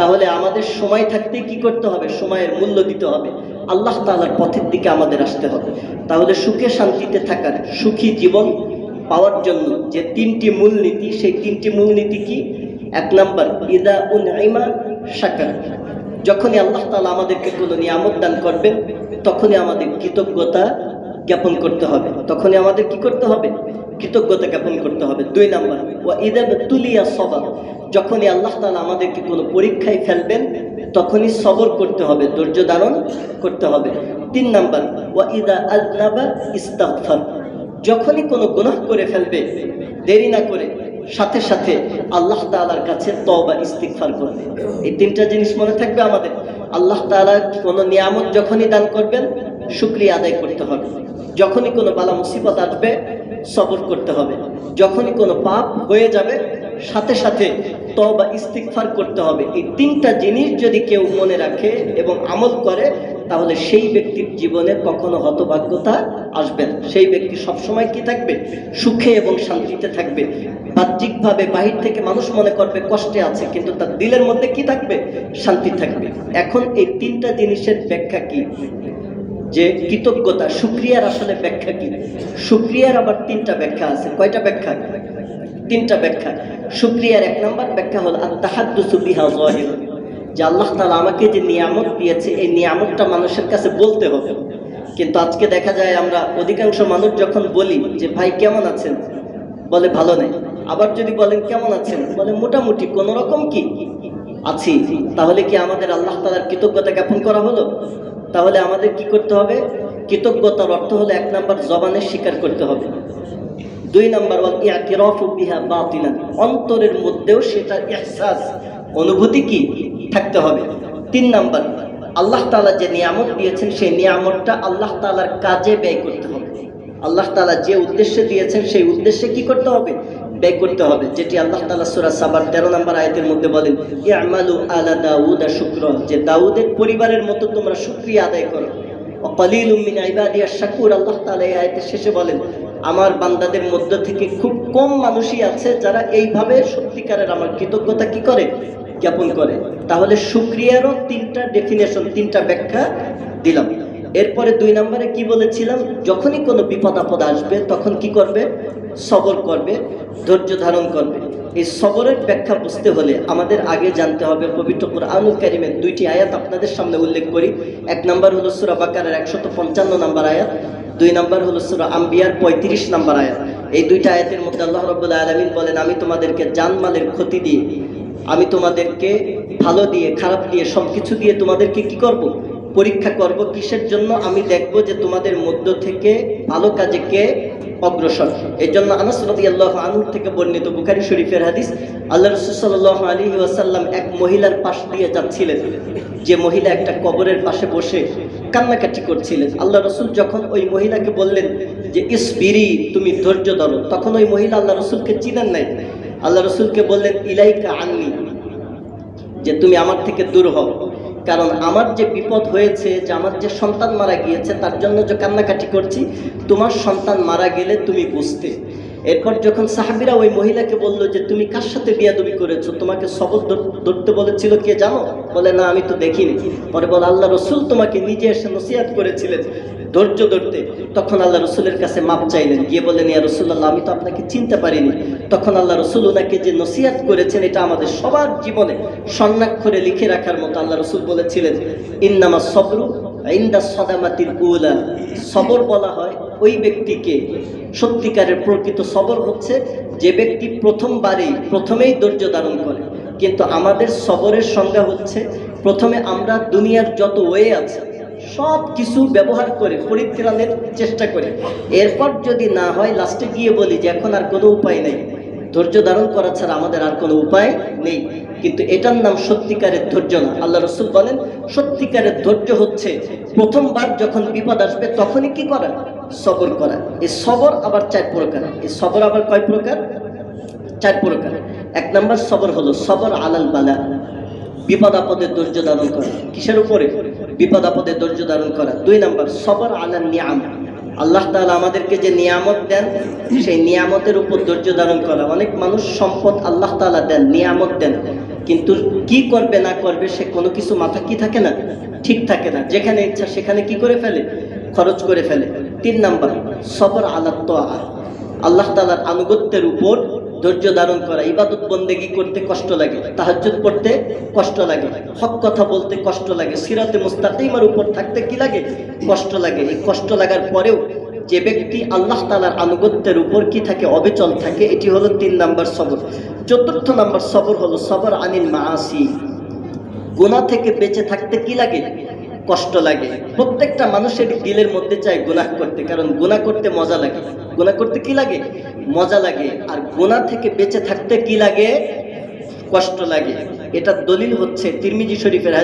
তাহলে আমাদের সময় থাকতে কি করতে হবে? সময়ের মূল্য দিতে হবে। আল্লাহ তালার পথের দিকে আমাদের আসতে হবে। তাহলে সুখে শান্তিতে থাকার সুখী জীবন পাওয়ার জন্য যে তিনটি মূলনীতি, সেই তিনটি মূলনীতি কি? এক নাম্বার, ইদা উন শাকার যখনই আল্লাহ তাআলা আমাদেরকে কোনো নিয়ামত দান করবেন, তখনই আমাদের কৃতজ্ঞতা জ্ঞাপন করতে হবে। তখনই আমাদের কি করতে হবে? কৃতজ্ঞতা জ্ঞাপন করতে হবে। দুই নাম্বার, ওয়া ইদা তুলিয়া সবা যখনই আল্লাহ তাআলা আমাদেরকে কোনো পরীক্ষায় ফেলবেন, তখনই সবর করতে হবে, ধৈর্য ধারণ করতে হবে। তিন নাম্বার, ওয়া ইদা আজনাবা ইস্তাগফার। যখনই কোনো গুনাহ করে ফেলবে, দেরি না করে সাথে সাথে আল্লাহ তালার কাছে তওবা, ইস্তিগফার করবে। এই তিনটা জিনিস মনে থাকবে আমাদের। আল্লাহ তাআলা কোনো নিয়ামত যখনই দান করবেন, শুক্রিয়া আদায় করতে হবে। যখনই কোনো বালা মুসিবত আসবে, সবর করতে হবে। যখনই কোনো পাপ হয়ে যাবে, সাথে সাথে তওবা, ইস্তিগফার করতে হবে। এই তিনটা জিনিস যদি কেউ মনে রাখে এবং আমল করে, তাহলে সেই ব্যক্তির জীবনে কখনো হতভাগ্যতা আসবে না। সেই ব্যক্তি সবসময় কি থাকবে? সুখে এবং শান্তিতে থাকবে। বাহ্যিকভাবে বাহির থেকে মানুষ মনে করবে, কষ্টে আছে, কিন্তু তার দিলের মধ্যে কি থাকবে? শান্তি থাকবে। এখন এই তিনটা জিনিসের ব্যাখ্যা কি? যে কৃতজ্ঞতা সুক্রিয়ার আসলে ব্যাখ্যা কি? সুক্রিয়ার আবার তিনটা ব্যাখ্যা আছে। কয়টা ব্যাখ্যা? তিনটা ব্যাখ্যা। সুক্রিয়ার এক নম্বর ব্যাখ্যা হল আত্মাহাদ্দুসু বিহা যাহির যে আল্লাহ তালা আমাকে যে নিয়ামত দিয়েছে, এই নিয়ামতটা মানুষের কাছে বলতে হবে। কিন্তু আজকে দেখা যায় আমরা অধিকাংশ মানুষ যখন বলি যে, ভাই, কেমন আছেন? বলে, ভালো নেই। আবার যদি বলেন, কেমন আছেন? বলে, মোটামুটি কোন রকম কি? আছি, তাহলে কি আমাদের আল্লাহ তালার কৃতজ্ঞতা জ্ঞাপন করা হলো? তাহলে আমাদের কি করতে হবে? কৃতজ্ঞতার অর্থ হলো এক নাম্বার জবানের স্বীকার করতে হবে। দুই নাম্বার বিহা বাতিনান অন্তরের মধ্যেও সেটার এহসাস অনুভূতি কি? থাকতে হবে। তিন নাম্বার, আল্লাহ তাআলা যে নিয়ামত দিয়েছেন, সেই নিয়ামতটা আল্লাহ তালার কাজে ব্যয় করতে হবে। আল্লাহ তাআলা যে উদ্দেশ্যে দিয়েছেন, সেই উদ্দেশ্যে কি করতে হবে? ব্যয় করতে হবে, যেটি আল্লাহ তালা সুরা সাবার 13 নম্বর আয়তের মধ্যে বলেন, ইয়ামালু আলা দাউদা শুকর যে দাউদের পরিবারের মতো তোমরা শুকরিয়া আদায় করো। অকালিলুম মিন ইবাদিয়াশ শাকুর, আল্লাহ তাআলা এই আয়াতের শেষে বলেন, আমার বান্দাদের মধ্য থেকে খুব কম মানুষই আছে যারা এইভাবে সত্যিকারের আমার কৃতজ্ঞতা কি করে? জ্ঞাপন করে। তাহলে শুক্রিয়ারও তিনটা ডেফিনেশন তিনটা ব্যাখ্যা দিলাম। এরপরে দুই নম্বরে কি বলেছিলাম? যখনই কোনো বিপদ আপদ আসবে, তখন কি করবে? সবর করবে, ধৈর্য ধারণ করবে। এই সবরের ব্যাখ্যা বুঝতে হলে আমাদের আগে জানতে হবে পবিত্র কোরআনুল কারিমের দুইটি আয়াত আপনাদের সামনে উল্লেখ করি। এক নম্বর হলো সুরা বাকারের একশত পঞ্চান্ন নম্বর আয়াত, দুই নম্বর হলো সুরা আম্বিয়ার পঁয়ত্রিশ নম্বর আয়াত। এই দুইটা আয়াতের মধ্যে আল্লাহ রব্বুল্লাহ আলমিন বলেন, আমি তোমাদেরকে জানমালের ক্ষতি দিয়ে, আমি তোমাদেরকে ভালো দিয়ে, খারাপ দিয়ে সব কিছু দিয়ে তোমাদেরকে কি করব? পরীক্ষা করব কিসের জন্য আমি দেখব যে তোমাদের মধ্য থেকে ভালো কাজে কে অগ্রসর। এই জন্য আনাস রদি আল্লাহ আনুর থেকে বর্ণিত বুখারি শরীফের হাদিস আল্লাহ রসুল সাল্লাহ আলী ওয়াসাল্লাম এক মহিলার পাশ দিয়ে যাচ্ছিলেন। যে মহিলা একটা কবরের পাশে বসে কান্নাকাটি করছিলেন। আল্লাহ রসুল যখন ওই মহিলাকে বললেন যে, ইসবিরি, তুমি ধৈর্য ধরো, তখন ওই মহিলা আল্লাহ রসুলকে চিনেন নাই। আল্লাহ রসুলকে বললেন, ইলাইকা আননি, যে তুমি আমার থেকে দূর হও। কারণ আমার যে বিপদ হয়েছে, যে আমার যে সন্তান মারা গিয়েছে, তার জন্য যে কান্নাকাটি করছি, তোমার সন্তান মারা গেলে তুমি বুঝতে। এরপর যখন সাহাবিরা ওই মহিলাকে বলল যে, তুমি কার সাথে বিয়াদবি করেছ? তোমাকে ধর- ধরতে বলেছিল কে জানো? বলে, না, আমি তো দেখিনি। পরে বলে, আল্লাহ রসুল তোমাকে নিজে এসে নসিহাত করেছিলেন ধৈর্য ধরতে। তখন আল্লাহ রসুলের কাছে মাপ চাইলেন। গিয়ে বললেন, ইয়া রসুল্লাহ আমি তো আপনাকে চিনতে পারিনি। তখন আল্লাহ রসুল ওনাকে যে নসিহাত করেছেন, এটা আমাদের সবার জীবনে স্বর্ণাক্ষরে লিখে রাখার মতো আল্লাহ রসুল বলেছিলেন, ইন্নামা সবরু ইন্দা সদামাতির উলা। সবর বলা হয় ওই ব্যক্তিকে সত্যিকারের প্রকৃত সবর হচ্ছে যে ব্যক্তি প্রথমবারেই, প্রথমেই ধৈর্য ধারণ করে। কিন্তু আমাদের সবরের সংজ্ঞা হচ্ছে, প্রথমে আমরা দুনিয়ার যত ওয়ে আছে, সব কিছু ব্যবহার করে, পরিত্রাণের চেষ্টা করে। এরপর যদি না হয় লাস্টে গিয়ে বলি যে এখন আর কোনো উপায় নেই। ধৈর্য ধারণ করা ছাড়া আমাদের আর কোনো উপায় নেই। কিন্তু এটার নাম সত্যিকারের ধৈর্য না। আল্লাহ রসুল বলেন, সত্যিকারের ধৈর্য হচ্ছে প্রথমবার যখন বিপদ আসবে, তখনই কি করা? সবর করা। এই সবর আবার চার প্রকার। এই সবর আবার কয় প্রকার? চার প্রকার। এক নম্বর সবর হলো সবর আলাল বালা। বিপদ আপদে ধৈর্য ধারণ করা। কিসের উপরে? বিপদ আপদে ধৈর্য ধারণ করা। দুই নম্বর সবর আলাল নিয়াম। আল্লাহ তাআলা আমাদেরকে যে নিয়ামত দেন, সেই নিয়ামতের উপর ধৈর্য ধারণ করা। অনেক মানুষ সম্পদ আল্লাহ তাআলা দেন, নিয়ামত দেন। কিন্তু কি করবে, না করবে, সে কোনো কিছু মাথা কি থাকে না? ঠিক থাকে না। যেখানে ইচ্ছা সেখানে কি করে ফেলে? খরচ করে ফেলে। তিন নাম্বার, সবর আলাত্ত আল্লাহ তালার আনুগত্যের উপর ধৈর্য ধারণ করা। ইবাদত বন্দেগি করতে কষ্ট লাগে, তাহাজ্জুদ পড়তে কষ্ট লাগে, হক কথা বলতে কষ্ট লাগে, সিরাতে মুস্তাকিমার উপর থাকতে কি লাগে? কষ্ট লাগে। এই কষ্ট লাগার পরেও যে ব্যক্তি আল্লাহ তালার আনুগত্যের উপর কি থাকে, অবিচল থাকে, এটি হলো তিন নাম্বার সবর। চতুর্থ নাম্বার সবর হলো সবর আনিল মাসি গুনাহ থেকে বেঁচে থাকতে কি লাগে? কষ্ট লাগে। প্রত্যেকটা মানুষের দিলের মধ্যে চায় গুনাহ করতে, কারণ গোনা করতে মজা লাগে। গোনা করতে কি লাগে? মজা লাগে। আর গোনা থেকে বেঁচে থাকতে কি লাগে? কষ্ট লাগে। এটা দলিল হচ্ছে তিরমিজি শরীফের।